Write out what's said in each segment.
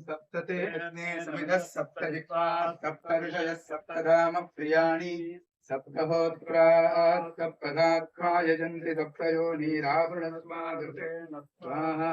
सप्तते अग्ने समिधः सप्त जिह्वा सप्त ऋषयः सप्तधाम प्रियाणि सप्तहोत्राः सप्तदात्वा यजन्ति सप्तयो नीरावृणस्मादृतेन स्वाहा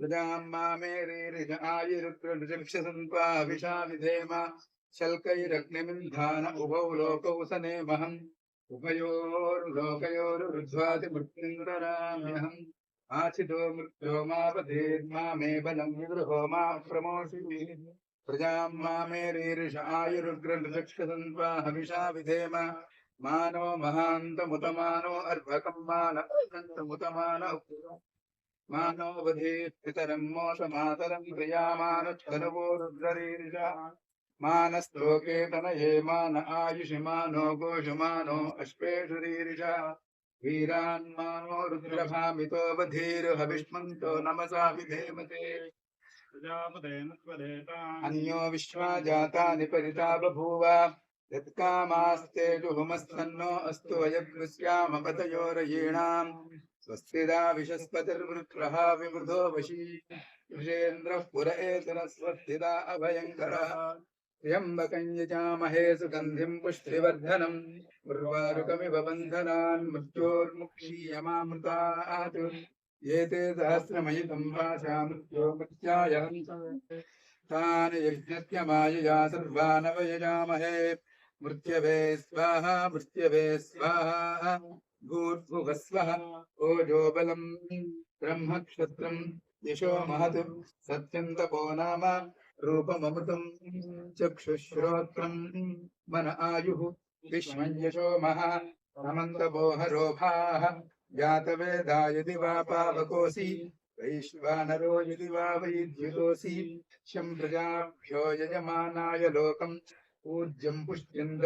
प्रजां मामेरीरिज आयुरुद्रक्षसन्त्वा विषा विधेम शल्कैरग्निमिन्धान उभौ लोकौ सनेमहम् उभयोर्लोकयोरुध्वातिमृत्युन्दराम्यहम् आचिदो मृत्यो मापधेर्मा मे बलं विगृहो मा प्रमोषि प्रजां मामेरीरिष आयुरुग्रक्षसन्त्वा हविषा विधेम मानो महान्तमुतमानो अर्भकं मान अर्भन्तमुतमान मानोवधीत् पितरं मोषमातरं प्रियामानच्छनवो रुद्ररीरिषा। मानस्तोके तनये मान आयुषि मानो गोषमानो अश्वेषुरीरिषा वीरान् मानो रुद्रभामितो नमसा विधेमते। अन्यो विश्वा जातानि परिता बभूव। यत्कामास्तेजुहुमस्तन्नो अस्तु अयग्स्यामपतयोरयीणाम् स्वस्तिदा विशस्पतिर्वृत्रः विवृधो वशी। ऋषेन्द्रः पुर एतनः स्वस्तिदा अभयङ्करः। त्र्यम्बकं यजामहे सुगन्धिं पुष्टिवर्धनम् उर्वारुकमिव बन्धनान् मृत्योर्मुक्षीयमामृतात् एते सहस्रमयितं भाषा मृत्यो मृत्याय। तान् यज्ञस्य मायया सर्वानवयजामहे। मृत्यवे स्वाहा मृत्यवे स्वाहा। भूर्भुवस्वः ओजो बलम् ब्रह्मक्षत्रम् यशो महत् सत्यम् तपो नाम रूपममृतम् चक्षुश्रोत्रम् मन आयुः विश्वम् यशो महा समन्तबोहरोभाः जातवेदा यदि वा पावकोऽसि वैश्वानरो यदि वा वैद्युतोऽसि शं प्रजाभ्यो यजमानाय लोकम् पूज्यम् पुष्ट्यम्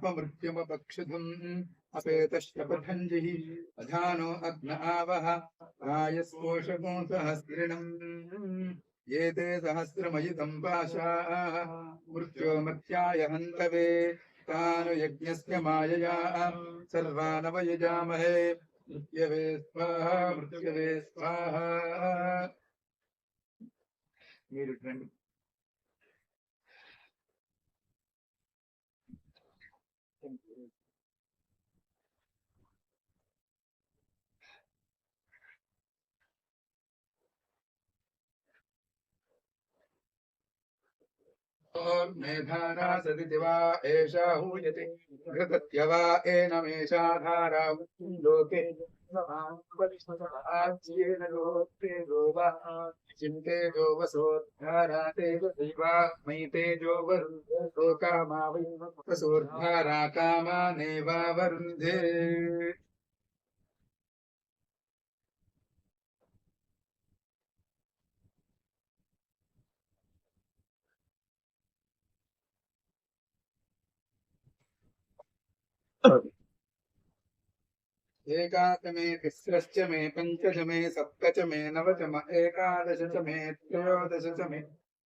अपमृत्युमपक्षुधुम् अपेतश्च पथञ्जिः अधानो अग्न आवह। रायस्पोषको सहस्रिणम् ये ते सहस्रमयितम् पाशाः। मृत्यो मत्याय हन्तवे तानु यज्ञस्य मायया। सर्वानवयजामहे। मृत्यवे स्वाहा मृत्यवे स्वाहा। మీరు मेधारा सदिति वा एषा हूयते घृतत्य वा एनमेषा धारा लोके आज्येन लोके वा चिन्ते जो वसोद्धारा तेज दैवा तेजो वरुन्धो कामा वै वसोद्धारा कामा नेवा वरुन्धे एकाच मे तिस्रश्च मे पञ्चच मे सप्त च मे नव च म एकादश च मे त्रयोदश च मे